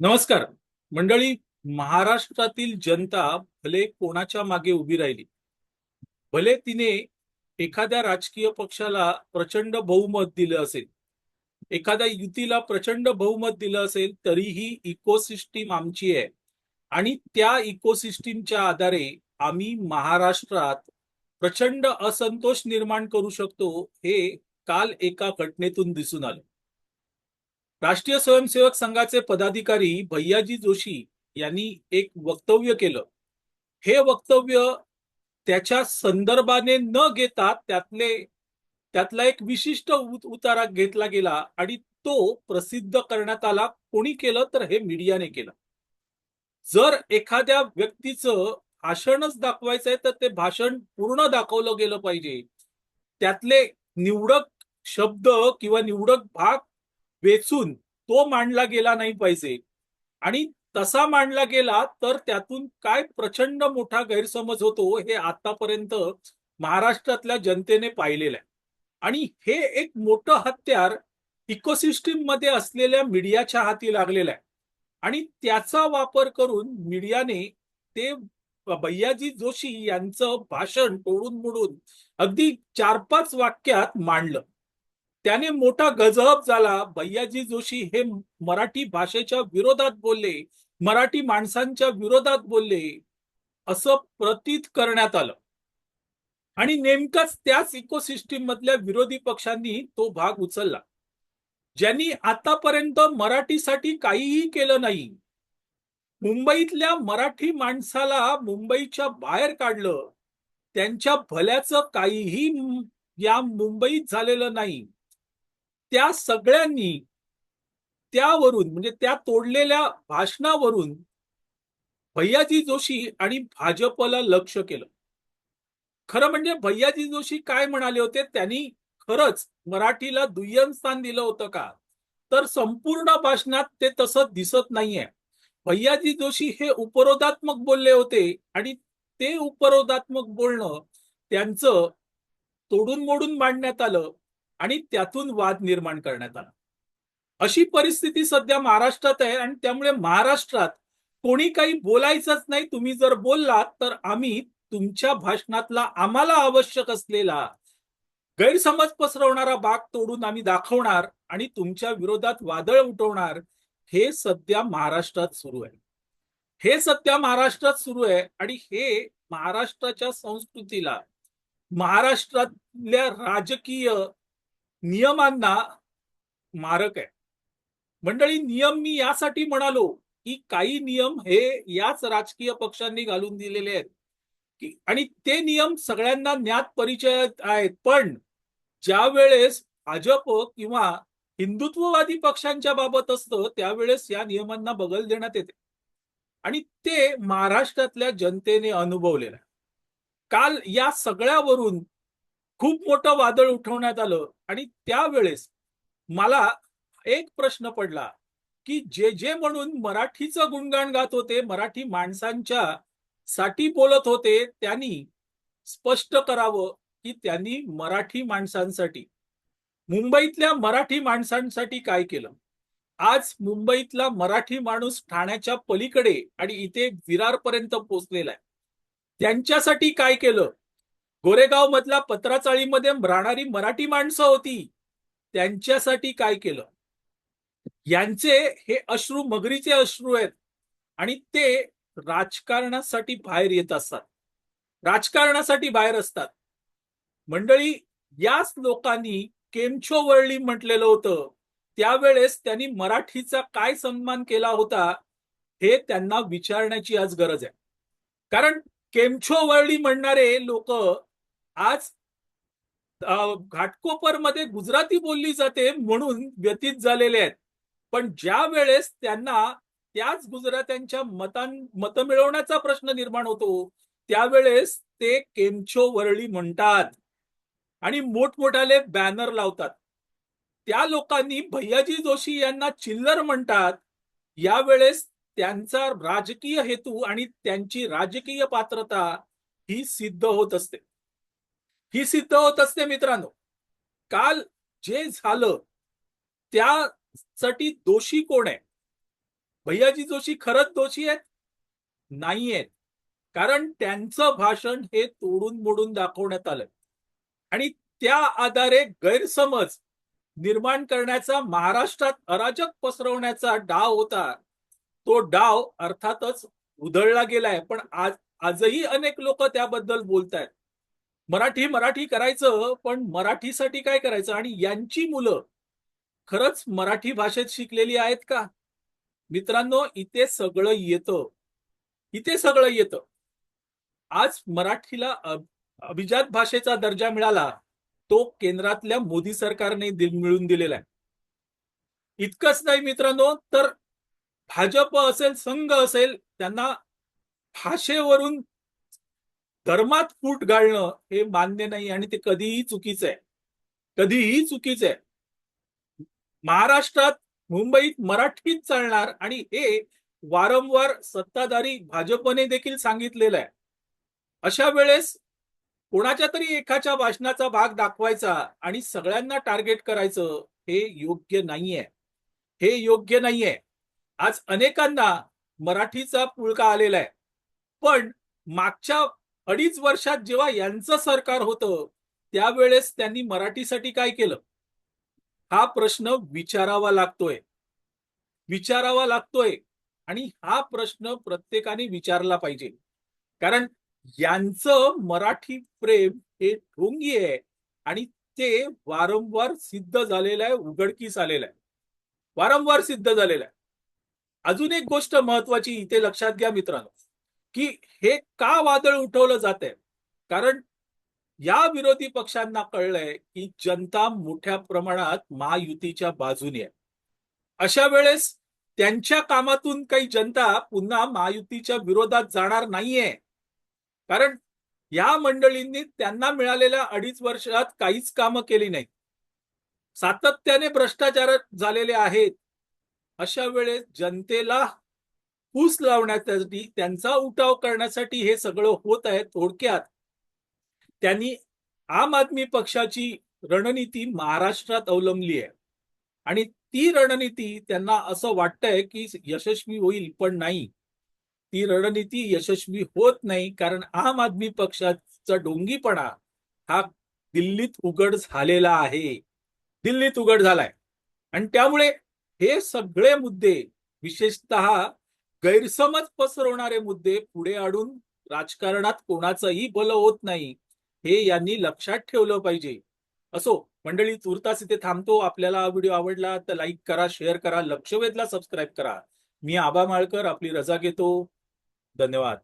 नमस्कार. मंडळी महाराष्ट्रातील जनता भले कोणाच्या मागे उभी राहिली भले तिने एखाद्या राजकीय पक्षाला प्रचंड बहुमत दिलं असेल एखाद्या युतीला प्रचंड बहुमत दिलं असेल तरीही इकोसिस्टीम आमची आहे. आणि त्या इकोसिस्टीमच्या आधारे आम्ही महाराष्ट्रात प्रचंड असंतोष निर्माण करू शकतो हे काल एका घटनेतून दिसून आलं. राष्ट्रीय स्वयंसेवक संघाचे पदाधिकारी भैयाजी जोशी यांनी एक वक्तव्य केलं. हे वक्तव्य त्याच्या संदर्भाने न घेता त्यातले त्यातला एक विशिष्ट उतारा घेतला गेला आणि तो प्रसिद्ध करण्यात आला. कोणी केलं? तर हे मीडियाने केलं. जर एखाद्या व्यक्तीचं भाषणच दाखवायचंय तर ते भाषण पूर्ण दाखवलं गेलं पाहिजे. त्यातले निवडक शब्द किंवा निवडक भाग वेचून तो मांडला गेला नाही पाहिजे. आणि तसा मांडला गेला तर त्यातून काय प्रचंड मोठा गैरसमज होतो हे आतापर्यंत महाराष्ट्रातल्या जनतेने पाहिलेलं आहे. आणि हे एक मोठं हत्यार इकोसिस्टीममध्ये असलेल्या मीडियाच्या हाती लागलेलं आहे. आणि त्याचा वापर करून मीडियाने ते भैयाजी जोशी यांचं भाषण तोडून मोडून अगदी चार पाच वाक्यात मांडलं. त्याने मोठा गजब झाला. भैयाजी जोशी हे मराठी भाषेच्या विरोधात बोलले. मराठी माणसांच्या विरोधात बोलले. असं प्रतीत करण्यात आलं. आणि नेमकाच त्याच इकोसिस्टीम मधल्या विरोधी पक्षांनी तो भाग उचलला. ज्यांनी आतापर्यंत मराठीसाठी काहीही केलं नाही. मुंबईतल्या मराठी माणसाला मुंबईच्या बाहेर काढलं. त्यांच्या भल्याचं काहीही या मुंबईत झालेलं नाही. त्या सगळ्यांनी त्यावरून म्हणजे त्या तोडलेल्या भाषणावरून भैयाजी जोशी आणि भाजपला लक्ष केलं. खरं म्हणजे भैयाजी जोशी काय म्हणाले होते? त्यांनी खरंच मराठीला दुय्यम स्थान दिलं होतं का? तर संपूर्ण भाषणात ते तसं दिसत नाहीये. भैयाजी जोशी हे उपरोधात्मक बोलले होते आणि ते उपरोधात्मक बोलणं त्यांचं तोडून मोडून मांडण्यात आलं. आणि त्यातून वाद निर्माण करण्यात आला. अशी परिस्थिती सध्या महाराष्ट्रात आहे आणि त्यामुळे महाराष्ट्रात कोणी काही बोलायचंच नाही. तुम्ही जर बोललात तर आम्ही तुमच्या भाषणातला आम्हाला आवश्यक असलेला गैरसमज पसरवणारा बाग तोडून आम्ही दाखवणार आणि तुमच्या विरोधात वादळ उठवणार हे सध्या महाराष्ट्रात सुरू आहे. हे सध्या महाराष्ट्रात सुरू आहे आणि हे महाराष्ट्राच्या संस्कृतीला महाराष्ट्रातल्या राजकीय नियमांना मारक आहे. मंडळी नियम मी यासाठी म्हणालो की काही नियम हे याच राजकीय पक्षांनी घालून दिलेले आहेत. की आणि ते नियम सगळ्यांना ज्ञात परिचय आहेत. पण ज्या वेळेस भाजप किंवा हिंदुत्ववादी पक्षांच्या बाबत असतं त्यावेळेस या नियमांना बगल देण्यात येते. आणि ते महाराष्ट्रातल्या जनतेने अनुभवलेलं आहे. काल या सगळ्यावरून खूप मोठं वादळ उठवण्यात आलं. आणि त्यावेळेस मला एक प्रश्न पडला की जे जे म्हणून मराठीचं गुणगान गात होते मराठी माणसांच्या साठी बोलत होते त्यांनी स्पष्ट करावं की त्यांनी मराठी माणसांसाठी मुंबईतल्या मराठी माणसांसाठी काय केलं? आज मुंबईतला मराठी माणूस ठाण्याच्या पलीकडे आणि इथे विरारपर्यंत पोहोचलेला आहे. त्यांच्यासाठी काय केलं? गोरेगाव मधल्या पत्राचाळीमध्ये राहणारी मराठी माणसं होती. त्यांच्यासाठी काय केलं? यांचे हे अश्रू मगरीचे अश्रू आहेत. आणि ते राजकारणासाठी बाहेर येत असतात. राजकारणासाठी बाहेर असतात. मंडळी याच लोकांनी केमछो वळली म्हटलेलं होतं. त्यावेळेस त्यांनी मराठीचा काय सन्मान केला होता हे त्यांना विचारण्याची आज गरज आहे. कारण केमछो वळली म्हणणारे लोक आज घाटकोपरमध्ये गुजराती बोलली जाते म्हणून व्यतीत झालेले आहेत. पण ज्या वेळेस त्यांना त्याच गुजरात्यांच्या मतां मत मिळवण्याचा प्रश्न निर्माण होतो त्यावेळेस ते केमछो वरळी म्हणतात आणि मोठमोठाले बॅनर लावतात. त्या लोकांनी भैयाजी जोशी यांना चिल्लर म्हणतात. यावेळेस त्यांचा राजकीय हेतू आणि त्यांची राजकीय पात्रता ही सिद्ध होत असते. ही सिद्ध होत असते मित्रांनो. काल जे झालं त्यासाठी दोषी कोण आहे भैयाजी जोशी खरंच दोषी आहेत? नाही आहेत. कारण त्यांचं भाषण हे तोडून मोडून दाखवण्यात आलं आणि त्या आधारे गैरसमज निर्माण करण्याचा महाराष्ट्रात अराजक पसरवण्याचा डाव होता. तो डाव अर्थातच उधळला गेलाय. पण आज आजही अनेक लोक त्याबद्दल बोलत आहेत मराठी मराठी करायचं पण मराठीसाठी काय करायचं? आणि यांची मुलं खरंच मराठी भाषेत शिकलेली आहेत का? मित्रांनो इथे सगळं येतं. इथे सगळं येतं. आज मराठीला अभिजात भाषेचा दर्जा मिळाला तो केंद्रातल्या मोदी सरकारने दि- मिळून दिलेला आहे. इतकंच नाही मित्रांनो तर भाजप असेल संघ असेल त्यांना भाषेवरून कर्मात फूट घालणं हे मान्य नाही आणि ते कधीही चुकीचं आहे. कधीही चुकीचं आहे. महाराष्ट्रात मुंबईत मराठीत चालणार आणि हे वारंवार सत्ताधारी भाजपने देखील सांगितलेलं आहे. अशा वेळेस कोणाच्या तरी एकाच्या भाषणाचा भाग दाखवायचा आणि सगळ्यांना टार्गेट करायचं हे योग्य नाहीये. हे योग्य नाहीये. आज अनेकांना मराठीचा पुळका आलेला आहे. पण मागच्या अडीच वर्षात जेव्हा यांचं सरकार होतं त्यावेळेस त्यांनी मराठीसाठी काय केलं? हा प्रश्न विचारावा लागतोय. विचारावा लागतोय. आणि हा प्रश्न प्रत्येकाने विचारला पाहिजे. कारण यांचं मराठी प्रेम हे ढोंगी आहे आणि ते वारंवार सिद्ध झालेलं आहे उघडकीस आलेलं आहे. वारंवार सिद्ध झालेलं आहे. अजून एक गोष्ट महत्वाची इथे लक्षात घ्या मित्रांनो. की हे का वादळ उठवलं जात आहे कारण या विरोधी पक्षांना कळलंय की जनता मोठ्या प्रमाणात महायुतीच्या बाजूने आहे. अशा वेळेस त्यांच्या कामातून काही जनता पुन्हा महायुतीच्या विरोधात जाणार नाहीये. कारण या मंडळींनी त्यांना मिळालेल्या अडीच वर्षात काहीच कामं केली नाही सातत्याने भ्रष्टाचार झालेले आहेत. अशा वेळेस जनतेला ऊस लावण्यासाठी त्यांचा उठाव करण्यासाठी हे सगळं होत आहे थोडक्यात. त्यांनी आम आदमी पक्षाची रणनीती महाराष्ट्रात अवलंबली आहे. आणि ती रणनीती त्यांना असं वाटतंय की यशस्वी होईल पण नाही. ती रणनीती यशस्वी होत नाही कारण आम आदमी पक्षाचा डोंगीपणा हा दिल्लीत उघड झालेला आहे. दिल्लीत उघड झालाय. आणि त्यामुळे हे सगळे मुद्दे विशेषतः गैरसमज पसरवणारे मुद्दे पुढे आणून राजकारणात कोणाचंही भलं होत नाही हे यांनी लक्षात ठेवलं पाहिजे. असो मंडळी तुर्तास इथे थांबतो. आपल्याला हा व्हिडिओ आवडला तर लाईक करा शेअर करा लक्षवेधला सबस्क्राईब करा. मी आबा माळकर आपली रजा घेतो. धन्यवाद.